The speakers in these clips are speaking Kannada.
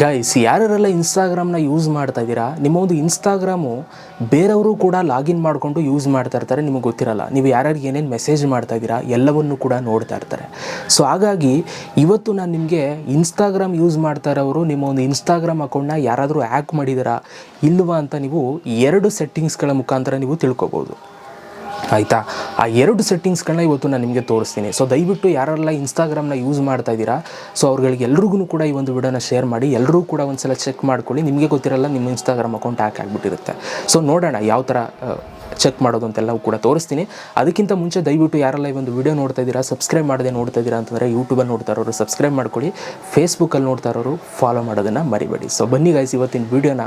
ಗೈಸ್ ಯಾರ್ಯಾರೆಲ್ಲ ಇನ್ಸ್ಟಾಗ್ರಾಮ್ನ ಯೂಸ್ ಮಾಡ್ತಾ ಇದ್ದೀರಾ, ನಿಮ್ಮ ಒಂದು ಇನ್ಸ್ಟಾಗ್ರಾಮು ಬೇರೆಯವರು ಕೂಡ ಲಾಗಿನ್ ಮಾಡಿಕೊಂಡು ಯೂಸ್ ಮಾಡ್ತಾ ಇರ್ತಾರೆ, ನಿಮಗೆ ಗೊತ್ತಿರಲ್ಲ. ನೀವು ಯಾರ್ಯಾರಿಗೆ ಏನೇನು ಮೆಸೇಜ್ ಮಾಡ್ತಾ ಇದ್ದೀರಾ, ಎಲ್ಲವನ್ನು ಕೂಡ ನೋಡ್ತಾ ಇರ್ತಾರೆ. ಸೊ ಹಾಗಾಗಿ ಇವತ್ತು ನಾನು ನಿಮಗೆ ಇನ್ಸ್ಟಾಗ್ರಾಮ್ ಯೂಸ್ ಮಾಡ್ತಾ ಇರೋರು ನಿಮ್ಮ ಒಂದು ಇನ್ಸ್ಟಾಗ್ರಾಮ್ ಅಕೌಂಟ್ನ ಯಾರಾದರೂ ಹ್ಯಾಕ್ ಮಾಡಿದ್ದೀರಾ ಇಲ್ವಾ ಅಂತ ನೀವು ಎರಡು ಸೆಟ್ಟಿಂಗ್ಸ್ಗಳ ಮುಖಾಂತರ ನೀವು ತಿಳ್ಕೊಬೋದು. ಆಯಿತಾ? ಆ ಎರಡು ಸೆಟ್ಟಿಂಗ್ಸ್ಗಳನ್ನ ಇವತ್ತು ನಾನು ನಿಮಗೆ ತೋರಿಸ್ತೀನಿ. ಸೊ ದಯವಿಟ್ಟು ಯಾರೆಲ್ಲ ಇನ್ಸ್ಟಾಗ್ರಾಮ್ನ ಯೂಸ್ ಮಾಡ್ತಾ ಇದ್ದೀರಾ ಸೊ ಅವ್ರುಗಳಿಗೆ ಎಲ್ರಿಗೂ ಕೂಡ ಈ ಒಂದು ವಿಡಿಯೋನ ಶೇರ್ ಮಾಡಿ ಎಲ್ಲರೂ ಕೂಡ ಒಂದ್ಸಲ ಚೆಕ್ ಮಾಡ್ಕೊಳ್ಳಿ. ನಿಮಗೆ ಗೊತ್ತಿರಲ್ಲ, ನಿಮ್ಮ ಇನ್ಸ್ಟಾಗ್ರಾಮ್ ಅಕೌಂಟ್ ಹ್ಯಾಕ್ ಆಗಿಬಿಟ್ಟಿರುತ್ತೆ. ಸೊ ನೋಡೋಣ ಯಾವ ಥರ ಚೆಕ್ ಮಾಡೋದು ಅಂತೆಲ್ಲವೂ ಕೂಡ ತೋರಿಸ್ತೀನಿ. ಅದಕ್ಕಿಂತ ಮುಂಚೆ ದಯವಿಟ್ಟು ಯಾರೆಲ್ಲ ಈ ಒಂದು ವಿಡಿಯೋ ನೋಡ್ತಾ ಇದ್ದೀರಾ ಸಬ್ಸ್ಕ್ರೈಬ್ ಮಾಡದೆ ನೋಡ್ತಾ ಇದ್ದೀರಾ ಅಂತಂದರೆ ಯೂಟ್ಯೂಬಲ್ಲಿ ನೋಡ್ತಾ ಇರೋರು ಸಬ್ಸ್ಕ್ರೈಬ್ ಮಾಡ್ಕೊಳ್ಳಿ. ಫೇಸ್ಬುಕ್ಕಲ್ಲಿ ನೋಡ್ತಾ ಇರೋರು ಫಾಲೋ ಮಾಡೋದನ್ನು ಮರಿಬೇಡಿ. ಸೊ ಬನ್ನಿ ಗೈಸ್ ಇವತ್ತಿನ ವಿಡಿಯೋನ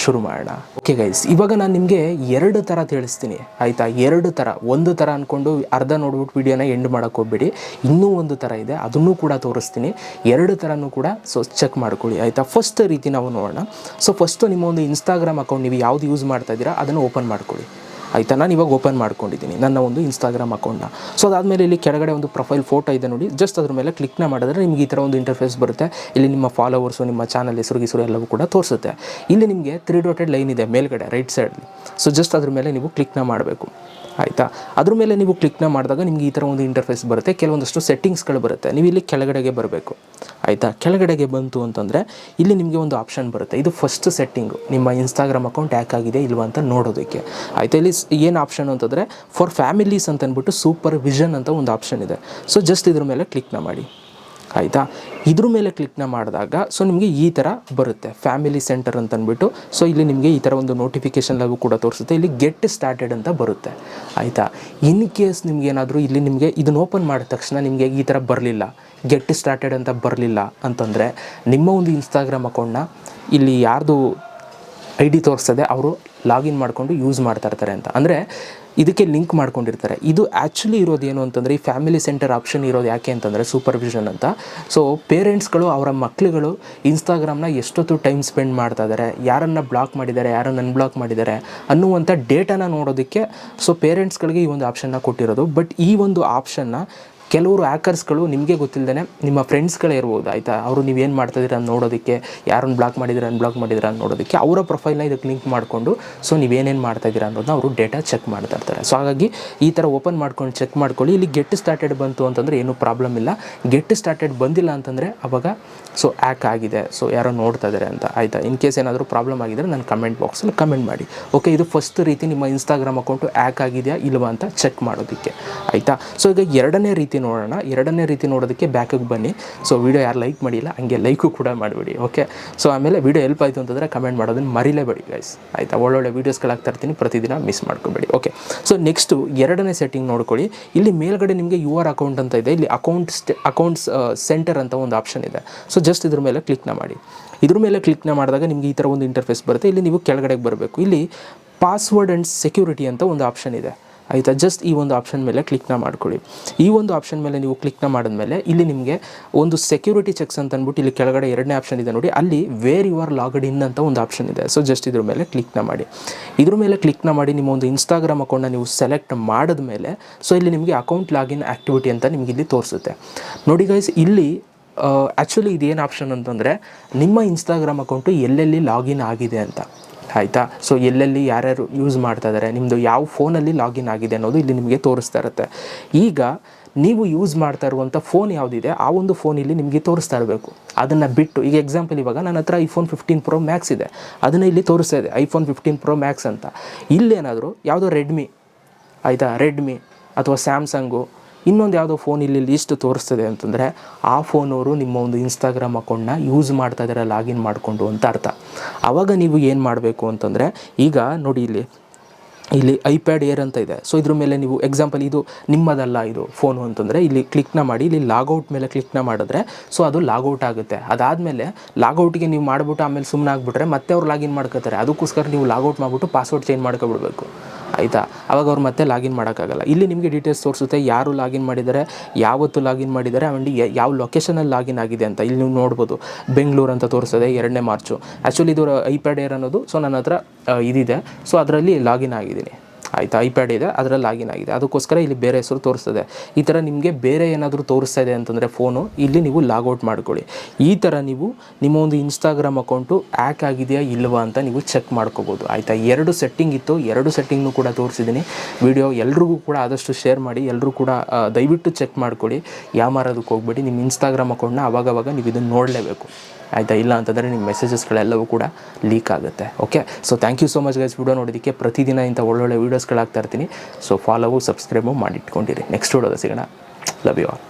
ಶುರು ಮಾಡೋಣ. ಓಕೆ ಗೈಸ್ ಇವಾಗ ನಾನು ನಿಮಗೆ ಎರಡು ಥರ ತಿಳಿಸ್ತೀನಿ. ಆಯಿತಾ? ಎರಡು ಥರ. ಒಂದು ಥರ ಅಂದ್ಕೊಂಡು ಅರ್ಧ ನೋಡ್ಬಿಟ್ಟು ವಿಡಿಯೋನ ಎಂಡ್ ಮಾಡೋಕ್ಕೆ ಹೋಗ್ಬೇಡಿ. ಇನ್ನೂ ಒಂದು ಥರ ಇದೆ. ಅದನ್ನು ಕೂಡ ತೋರಿಸ್ತೀನಿ. ಎರಡು ಥರನೂ ಕೂಡ ಸೊ ಚೆಕ್ ಮಾಡ್ಕೊಳ್ಳಿ. ಆಯಿತಾ? ಫಸ್ಟ್ ರೀತಿ ನಾವು ನೋಡೋಣ. ಸೊ ಫಸ್ಟು ನಿಮ್ಮ ಒಂದು ಇನ್ಸ್ಟಾಗ್ರಾಮ್ ಅಕೌಂಟ್ ನೀವು ಯಾವ್ದು ಯೂಸ್ ಮಾಡ್ತಾ ಇದ್ದೀರಾ, ಅದನ್ನು ಓಪನ್ ಮಾಡ್ಕೊಳ್ಳಿ. ಆಯಿತಾ? ನಾನು ಇವಾಗ ಓಪನ್ ಮಾಡ್ಕೊಂಡಿದ್ದೀನಿ, ನನ್ನ ಒಂದು ಇನ್ಸ್ಟಾಗ್ರಾಮ್ ಅಕೌಂಟ್ನ ಸೊ ಅದಾದಮೇಲೆ ಇಲ್ಲಿ ಕೆಳಗಡೆ ಒಂದು ಪ್ರೊಫೈಲ್ ಫೋಟೋ ಇದೆ ನೋಡಿ. ಜಸ್ಟ್ ಅದ್ರ ಮೇಲೆ ಕ್ಲಿಕ್ನ ಮಾಡಿದ್ರೆ ನಿಮಗೆ ಈ ಥರ ಒಂದು ಇಂಟರ್ಫೇಸ್ ಬರುತ್ತೆ. ಇಲ್ಲಿ ನಿಮ್ಮ ಫಾಲೋವರ್ಸು ನಿಮ್ಮ ಚಾನಲ್ ಹೆಸರು, ಗಿಸರು ಎಲ್ಲವೂ ಕೂಡ ತೋರಿಸುತ್ತೆ. ಇಲ್ಲಿ ನಿಮಗೆ ತ್ರೀ ಡಾಟೆಡ್ ಲೈನ್ ಇದೆ, ಮೇಲ್ಗಡೆ ರೈಟ್ ಸೈಡಲ್ಲಿ ಸೊ ಜಸ್ಟ್ ಅದ್ರ ಮೇಲೆ ನೀವು ಕ್ಲಿಕ್ನ ಮಾಡಬೇಕು. ಆಯಿತಾ? ಅದ್ರ ಮೇಲೆ ನೀವು ಕ್ಲಿಕ್ನ ಮಾಡಿದಾಗ ನಿಮಗೆ ಈ ಥರ ಒಂದು ಇಂಟರ್ಫೇಸ್ ಬರುತ್ತೆ. ಕೆಲವೊಂದಷ್ಟು ಸೆಟ್ಟಿಂಗ್ಸ್ಗಳು ಬರುತ್ತೆ. ನೀವು ಇಲ್ಲಿ ಕೆಳಗಡೆಗೆ ಬರಬೇಕು. ಆಯಿತಾ? ಕೆಳಗಡೆಗೆ ಬಂತು ಅಂತಂದರೆ ಇಲ್ಲಿ ನಿಮಗೆ ಒಂದು ಆಪ್ಷನ್ ಬರುತ್ತೆ. ಇದು ಫಸ್ಟ್ ಸೆಟ್ಟಿಂಗು ನಿಮ್ಮ ಇನ್ಸ್ಟಾಗ್ರಾಮ್ ಅಕೌಂಟ್ ಹ್ಯಾಕ್ ಆಗಿದೆ ಇಲ್ವಾ ಅಂತ ನೋಡೋದಕ್ಕೆ. ಆಯಿತಾ? ಇಲ್ಲಿ ಏನು ಆಪ್ಷನ್ ಅಂತಂದರೆ ಫಾರ್ ಫ್ಯಾಮಿಲೀಸ್ ಅಂತ ಅಂದ್ಬಿಟ್ಟು ಸೂಪರ್ ವಿಷನ್ ಅಂತ ಒಂದು ಆಪ್ಷನ್ ಇದೆ. ಸೊ ಜಸ್ಟ್ ಇದ್ರ ಮೇಲೆ ಕ್ಲಿಕ್ನ ಮಾಡಿ. ಆಯಿತಾ? ಇದ್ರ ಮೇಲೆ ಕ್ಲಿಕ್ನ ಮಾಡಿದಾಗ ಸೊ ನಿಮಗೆ ಈ ಥರ ಬರುತ್ತೆ. ಫ್ಯಾಮಿಲಿ ಸೆಂಟರ್ ಅಂತ ಅಂದ್ಬಿಟ್ಟು ಸೊ ಇಲ್ಲಿ ನಿಮಗೆ ಈ ಥರ ಒಂದು ನೋಟಿಫಿಕೇಷನ್ ಲಾಗು ಕೂಡ ತೋರಿಸುತ್ತೆ. ಇಲ್ಲಿ ಗೆಟ್ ಸ್ಟಾರ್ಟೆಡ್ ಅಂತ ಬರುತ್ತೆ. ಆಯಿತಾ? ಇನ್ ಕೇಸ್ ನಿಮ್ಗೆ ಏನಾದರೂ ಇಲ್ಲಿ ನಿಮಗೆ ಇದನ್ನ ಓಪನ್ ಮಾಡಿದ ತಕ್ಷಣ ನಿಮಗೆ ಈ ಥರ ಬರಲಿಲ್ಲ ಗೆಟ್ ಸ್ಟಾರ್ಟೆಡ್ ಅಂತ ಬರಲಿಲ್ಲ ಅಂತಂದರೆ, ನಿಮ್ಮ ಒಂದು ಇನ್ಸ್ಟಾಗ್ರಾಮ್ ಅಕೌಂಟ್ನ ಇಲ್ಲಿ ಯಾರ್ದು ಐ ಡಿ ತೋರಿಸ್ತದೆ, ಅವರು ಲಾಗಿನ್ ಮಾಡಿಕೊಂಡು ಯೂಸ್ ಮಾಡ್ತಾ ಇರ್ತಾರೆ ಅಂತ. ಅಂದರೆ ಇದಕ್ಕೆ ಲಿಂಕ್ ಮಾಡ್ಕೊಂಡಿರ್ತಾರೆ. ಇದು ಆ್ಯಕ್ಚುಲಿ ಇರೋದು ಏನು ಅಂತಂದರೆ, ಈ ಫ್ಯಾಮಿಲಿ ಸೆಂಟರ್ ಆಪ್ಷನ್ ಇರೋದು ಯಾಕೆ ಅಂತಂದರೆ ಸೂಪರ್ವಿಷನ್ ಅಂತ. ಸೊ ಪೇರೆಂಟ್ಸ್ಗಳು, ಅವರ ಮಕ್ಕಳುಗಳು ಇನ್ಸ್ಟಾಗ್ರಾಮ್ನ ಎಷ್ಟೊತ್ತು ಟೈಮ್ ಸ್ಪೆಂಡ್ ಮಾಡ್ತಾ ಇದ್ದಾರೆ, ಯಾರನ್ನು ಬ್ಲಾಕ್ ಮಾಡಿದ್ದಾರೆ, ಯಾರನ್ನು ಅನ್ಬ್ಲಾಕ್ ಮಾಡಿದ್ದಾರೆ ಅನ್ನುವಂಥ ಡೇಟಾನ ನೋಡೋದಕ್ಕೆ ಸೊ ಪೇರೆಂಟ್ಸ್ಗಳಿಗೆ ಈ ಒಂದು ಆಪ್ಷನ್ನ ಕೊಟ್ಟಿರೋದು. ಬಟ್ ಈ ಒಂದು ಆಪ್ಷನ್ನ ಕೆಲವರು ಹ್ಯಾಕರ್ಸ್ಗಳು ನಿಮಗೆ ಗೊತ್ತಿಲ್ಲದೇ ನಿಮ್ಮ ಫ್ರೆಂಡ್ಸ್ಗಳೇ ಇರ್ಬೋದು, ಆಯಿತಾ? ಅವರು ನೀವು ಏನು ಮಾಡ್ತಾಯಿದ್ದೀರ ಅಂತ ನೋಡೋದಕ್ಕೆ ಯಾರನ್ನು ಬ್ಲಾಕ್ ಮಾಡಿದ್ದೀರ ಅನ್ಬ್ಲಾಕ್ ಅಂತ ನೋಡೋದಕ್ಕೆ ಅವರ ಪ್ರೊಫೈಲ್ನ ಇದಕ್ಕೆ ಲಿಂಕ್ ಮಾಡಿಕೊಂಡು ಸೊ ನೀವೇನೇನು ಮಾಡ್ತಾಯಿದ್ದೀರಾ ಅನ್ನೋದನ್ನ ಅವರು ಡೇಟಾ ಚೆಕ್ ಮಾಡ್ತಾ ಇರ್ತಾರೆ. ಸೊ ಹಾಗಾಗಿ ಈ ಥರ ಓಪನ್ ಮಾಡ್ಕೊಂಡು ಚೆಕ್ ಮಾಡ್ಕೊಳ್ಳಿ. ಇಲ್ಲಿ ಗೆಟ್ ಸ್ಟಾರ್ಟೆಡ್ ಬಂತು ಅಂತಂದರೆ ಏನೂ ಪ್ರಾಬ್ಲಮ್ ಇಲ್ಲ. ಗೆಟ್ ಸ್ಟಾರ್ಟೆಡ್ ಬಂದಿಲ್ಲ ಅಂತಂದರೆ ಅವಾಗ ಸೊ ಆ್ಯಕ್ ಆಗಿದೆ. ಸೊ ಯಾರೋ ನೋಡ್ತಾ ಇದ್ದಾರೆ ಅಂತ, ಆಯಿತಾ? ಇನ್ ಕೇಸ್ ಏನಾದರೂ ಪ್ರಾಬ್ಲಮ್ ಆಗಿದ್ದರೆ ನಾನು ಕಮೆಂಟ್ ಬಾಕ್ಸಲ್ಲಿ ಕಮೆಂಟ್ ಮಾಡಿ. ಓಕೆ ಇದು ಫಸ್ಟ್ ರೀತಿ ನಿಮ್ಮ ಇನ್ಸ್ಟಾಗ್ರಾಮ್ ಅಕೌಂಟು ಆ್ಯಕ್ ಆಗಿದೆಯಾ ಇಲ್ವಾ ಅಂತ ಚೆಕ್ ಮಾಡೋದಕ್ಕೆ, ಆಯಿತಾ? ಸೊ ಈಗ ಎರಡನೇ ರೀತಿ ನೋಡೋಣ. ಎರಡನೇ ರೀತಿ ನೋಡೋದಕ್ಕೆ ಬ್ಯಾಕಿಗೆ ಬನ್ನಿ. ಸೊ ವಿಡಿಯೋ ಯಾರು ಲೈಕ್ ಮಾಡಿಲ್ಲ, ಹಂಗೆ ಲೈಕು ಕೂಡ ಮಾಡಿಬಿಡಿ ಓಕೆ ಸೊ ಆಮೇಲೆ ವೀಡಿಯೋ ಹೆಲ್ಪ್ ಆಯಿತು ಅಂತಂದರೆ ಕಮೆಂಟ್ ಮಾಡೋದನ್ನು ಮರಿಲೇಬೇಡಿ ಗೈಸ್ ಆಯಿತಾ? ಒಳ್ಳೊಳ್ಳೆ ವೀಡಿಯೋಸ್ಗಳಾಗ್ತಾ ಇರ್ತೀನಿ, ಪ್ರತಿದಿನ ಮಿಸ್ ಮಾಡ್ಕೊಬೇಡಿ ಓಕೆ ಸೊ ನೆಕ್ಸ್ಟು ಎರಡನೇ ಸೆಟ್ಟಿಂಗ್ ನೋಡ್ಕೊಳ್ಳಿ. ಇಲ್ಲಿ ಮೇಲ್ಗಡೆ ನಿಮಗೆ ಯು ಆರ್ ಅಕೌಂಟ್ ಅಂತ ಇದೆ. ಇಲ್ಲಿ ಅಕೌಂಟ್ ಅಕೌಂಟ್ಸ್ ಸೆಂಟರ್ ಅಂತ ಒಂದು ಆಪ್ಷನ್ ಇದೆ. ಸೊ ಜಸ್ಟ್ ಇದ್ರ ಮೇಲೆ ಕ್ಲಿಕ್ನ ಮಾಡಿ. ಇದ್ರ ಮೇಲೆ ಕ್ಲಿಕ್ನ ಮಾಡಿದಾಗ ನಿಮಗೆ ಈ ಥರ ಒಂದು ಇಂಟರ್ಫೇಸ್ ಬರುತ್ತೆ. ಇಲ್ಲಿ ನೀವು ಕೆಳಗಡೆಗೆ ಬರಬೇಕು. ಇಲ್ಲಿ ಪಾಸ್ವರ್ಡ್ ಆ್ಯಂಡ್ ಸೆಕ್ಯೂರಿಟಿ ಅಂತ ಒಂದು ಆಪ್ಷನ್ ಇದೆ. ಆಯಿತಾ? ಜಸ್ಟ್ ಈ ಒಂದು ಆಪ್ಷನ್ ಮೇಲೆ ಕ್ಲಿಕ್ನ ಮಾಡ್ಕೊಳ್ಳಿ. ಈ ಒಂದು ಆಪ್ಷನ್ ಮೇಲೆ ನೀವು ಕ್ಲಿಕ್ನ ಮಾಡಿದ್ಮೇಲೆ ಇಲ್ಲಿ ನಿಮಗೆ ಒಂದು ಸೆಕ್ಯೂರಿಟಿ ಚೆಕ್ಸ್ ಅಂತ ಅಂದ್ಬಿಟ್ಟು ಇಲ್ಲಿ ಕೆಳಗಡೆ ಎರಡನೇ ಆಪ್ಷನ್ ಇದೆ ನೋಡಿ. ಅಲ್ಲಿ where you are logged in ಅಂತ ಒಂದು ಆಪ್ಷನ್ ಇದೆ. ಸೊ ಜಸ್ಟ್ ಇದ್ರ ಮೇಲೆ ಕ್ಲಿಕ್ನ ಮಾಡಿ. ಇದ್ರ ಮೇಲೆ ಕ್ಲಿಕ್ನ ಮಾಡಿ ನಿಮ್ಮ ಒಂದು ಇನ್ಸ್ಟಾಗ್ರಾಮ್ ಅಕೌಂಟ್ನ ನೀವು ಸೆಲೆಕ್ಟ್ ಮಾಡಿದ್ಮೇಲೆ ಸೊ ಇಲ್ಲಿ ನಿಮಗೆ ಅಕೌಂಟ್ ಲಾಗಿನ್ ಆ್ಯಕ್ಟಿವಿಟಿ ಅಂತ ನಿಮಗೆ ಇಲ್ಲಿ ತೋರಿಸುತ್ತೆ. ನೋಡಿ ಗೈಸ್ ಇಲ್ಲಿ ಆ್ಯಕ್ಚುಲಿ ಇದೇನು ಆಪ್ಷನ್ ಅಂತಂದರೆ ನಿಮ್ಮ ಇನ್ಸ್ಟಾಗ್ರಾಮ್ ಅಕೌಂಟು ಎಲ್ಲೆಲ್ಲಿ ಲಾಗಿನ್ ಆಗಿದೆ ಅಂತ. ಆಯಿತಾ? ಸೊ ಎಲ್ಲೆಲ್ಲಿ ಯಾರ್ಯಾರು ಯೂಸ್ ಮಾಡ್ತಾ ಇದ್ದಾರೆ ನಿಮ್ಮದು ಯಾವ ಫೋನಲ್ಲಿ ಲಾಗಿನ್ ಆಗಿದೆ ಅನ್ನೋದು ಇಲ್ಲಿ ನಿಮಗೆ ತೋರಿಸ್ತಾ ಇರುತ್ತೆ. ಈಗ ನೀವು ಯೂಸ್ ಮಾಡ್ತಾ ಇರುವಂಥ ಫೋನ್ ಯಾವುದಿದೆ, ಆ ಒಂದು ಫೋನ್ ಇಲ್ಲಿ ನಿಮಗೆ ತೋರಿಸ್ತಾ ಇರಬೇಕು. ಅದನ್ನು ಬಿಟ್ಟು, ಈಗ ಎಕ್ಸಾಂಪಲ್ ಇವಾಗ ನನ್ನ ಹತ್ರ ಐಫೋನ್ ಫಿಫ್ಟೀನ್ ಪ್ರೋ ಮ್ಯಾಕ್ಸ್ ಇದೆ. ಅದನ್ನು ಇಲ್ಲಿ ತೋರಿಸ್ತಾ ಇದೆ ಐಫೋನ್ ಫಿಫ್ಟೀನ್ ಪ್ರೋ ಮ್ಯಾಕ್ಸ್ ಅಂತ. ಇಲ್ಲೇನಾದರೂ ಯಾವುದೋ ರೆಡ್ಮಿ ಆಯಿತಾ? ರೆಡ್ಮಿ ಅಥವಾ ಸ್ಯಾಮ್ಸಂಗು ಇನ್ನೊಂದು ಯಾವುದೋ ಫೋನ್ ಇಲ್ಲಿ ಲಿಸ್ಟ್ ತೋರಿಸ್ತದೆ ಅಂತಂದರೆ ಆ ಫೋನವರು ನಿಮ್ಮ ಒಂದು ಇನ್ಸ್ಟಾಗ್ರಾಮ್ ಅಕೌಂಟ್ನ ಯೂಸ್ ಮಾಡ್ತಾ ಇದ್ದಾರೆ ಲಾಗಿನ್ ಮಾಡಿಕೊಂಡು ಅಂತ ಅರ್ಥ. ಆವಾಗ ನೀವು ಏನು ಮಾಡಬೇಕು ಅಂತಂದರೆ, ಈಗ ನೋಡಿ ಇಲ್ಲಿ ಇಲ್ಲಿ ಐಪ್ಯಾಡ್ ಏರ್ ಅಂತ ಇದೆ. ಸೊ ಇದ್ರ ಮೇಲೆ ನೀವು ಎಕ್ಸಾಂಪಲ್ ಇದು ನಿಮ್ಮದಲ್ಲ ಇದು ಫೋನು ಅಂತಂದರೆ, ಇಲ್ಲಿ ಕ್ಲಿಕ್ನ ಮಾಡಿ, ಇಲ್ಲಿ ಲಾಗೌಟ್ ಮೇಲೆ ಕ್ಲಿಕ್ನ ಮಾಡಿದ್ರೆ ಸೊ ಅದು ಲಾಗೌಟ್ ಆಗುತ್ತೆ. ಅದಾದಮೇಲೆ ಲಾಗೌಟ್ಗೆ ನೀವು ಮಾಡಿಬಿಟ್ಟು ಆಮೇಲೆ ಸುಮ್ಮನೆ ಆಗಿಬಿಟ್ರೆ ಮತ್ತೆ ಅವ್ರು ಲಾಗಿನ್ ಮಾಡ್ಕೋತಾರೆ. ಅದಕ್ಕೋಸ್ಕರ ನೀವು ಲಾಗೌಟ್ ಮಾಡಿಬಿಟ್ಟು ಪಾಸ್ವರ್ಡ್ ಚೇಂಜ್ ಮಾಡ್ಕೊಬಿಡ್ಬೇಕು. ಆಯಿತಾ? ಅವಾಗ ಅವ್ರು ಮತ್ತೆ ಲಾಗಿನ್ ಮಾಡೋಕ್ಕಾಗಲ್ಲ. ಇಲ್ಲಿ ನಿಮಗೆ ಡೀಟೇಲ್ಸ್ ತೋರಿಸುತ್ತೆ, ಯಾರು ಲಾಗಿನ್ ಮಾಡಿದ್ದಾರೆ ಯಾವತ್ತು ಲಾಗಿನ್ ಮಾಡಿದ್ದಾರೆ ಆ್ಯಂಡ್ ಯಾವ ಲೊಕೇಶನಲ್ಲಿ ಲಾಗಿನ್ ಆಗಿದೆ ಅಂತ. ಇಲ್ಲಿ ನೀವು ನೋಡ್ಬೋದು, ಬೆಂಗಳೂರು ಅಂತ ತೋರಿಸ್ತದೆ ಎರಡನೇ ಮಾರ್ಚು. ಆ್ಯಕ್ಚುಲಿ ಇದು ಐಪ್ಯಾಡ್ ಏರ್ ಅನ್ನೋದು ಸೊ ನನ್ನ ಹತ್ರ ಇದಿದೆ. ಸೊ ಅದರಲ್ಲಿ ಲಾಗಿನ್ ಆಗಿದ್ದೀನಿ. ಆಯಿತಾ? ಐಪ್ಯಾಡ್ ಇದೆ, ಅದರಲ್ಲಿ ಲಾಗಿನ್ ಆಗಿದೆ. ಅದಕ್ಕೋಸ್ಕರ ಇಲ್ಲಿ ಬೇರೆ ಹೆಸರು ತೋರಿಸ್ತದೆ. ಈ ಥರ ನಿಮಗೆ ಬೇರೆ ಏನಾದರೂ ತೋರಿಸ್ತಾ ಇದೆ ಅಂತಂದರೆ ಫೋನು ಇಲ್ಲಿ ನೀವು ಲಾಗೌಟ್ ಮಾಡ್ಕೊಳ್ಳಿ. ಈ ಥರ ನೀವು ನಿಮ್ಮ ಒಂದು ಇನ್ಸ್ಟಾಗ್ರಾಮ್ ಅಕೌಂಟು ಆ್ಯಕ್ ಆಗಿದೆಯಾ ಇಲ್ವಾ ಅಂತ ನೀವು ಚೆಕ್ ಮಾಡ್ಕೋಬೋದು. ಆಯಿತಾ? ಎರಡು ಸೆಟ್ಟಿಂಗ್ ಇತ್ತು, ಎರಡು ಸೆಟ್ಟಿಂಗ್ನು ಕೂಡ ತೋರಿಸಿದ್ದೀನಿ. ವಿಡಿಯೋ ಎಲ್ರಿಗೂ ಕೂಡ ಆದಷ್ಟು ಶೇರ್ ಮಾಡಿ ಎಲ್ಲರೂ ಕೂಡ ದಯವಿಟ್ಟು ಚೆಕ್ ಮಾಡ್ಕೊಳ್ಳಿ. ಯಾಮಾರೋದಕ್ಕೆ ಹೋಗ್ಬೇಡಿ ನಿಮ್ಮ ಇನ್ಸ್ಟಾಗ್ರಾಮ್ ಅಕೌಂಟ್ನ ಅವಾಗವಾಗ ನೀವು ಇದನ್ನು ನೋಡಲೇಬೇಕು. ಆಯಿತಾ? ಇಲ್ಲ ಅಂತಂದರೆ ನಿಮ್ಮ ಮೆಸೇಜಸ್ಗಳೆಲ್ಲವೂ ಕೂಡ ಲೀಕ್ ಆಗುತ್ತೆ. Okay so thank you so much guys video ನೋಡೋದಕ್ಕೆ ಪ್ರತಿದಿನ ಇಂಥ ಒಳ್ಳೊಳ್ಳೆ ವೀಡಿಯೋಸ್ಗಳಾಗ್ತಾ ಇರ್ತೀನಿ. ಸೊ ಫಾಲೋವು ಸಬ್ಸ್ಕ್ರೈಬು ಮಾಡಿಟ್ಕೊಂಡಿರಿ. ನೆಕ್ಸ್ಟ್ ವಿಡಿಯೋದ ಸಿಗೋಣ. Love you all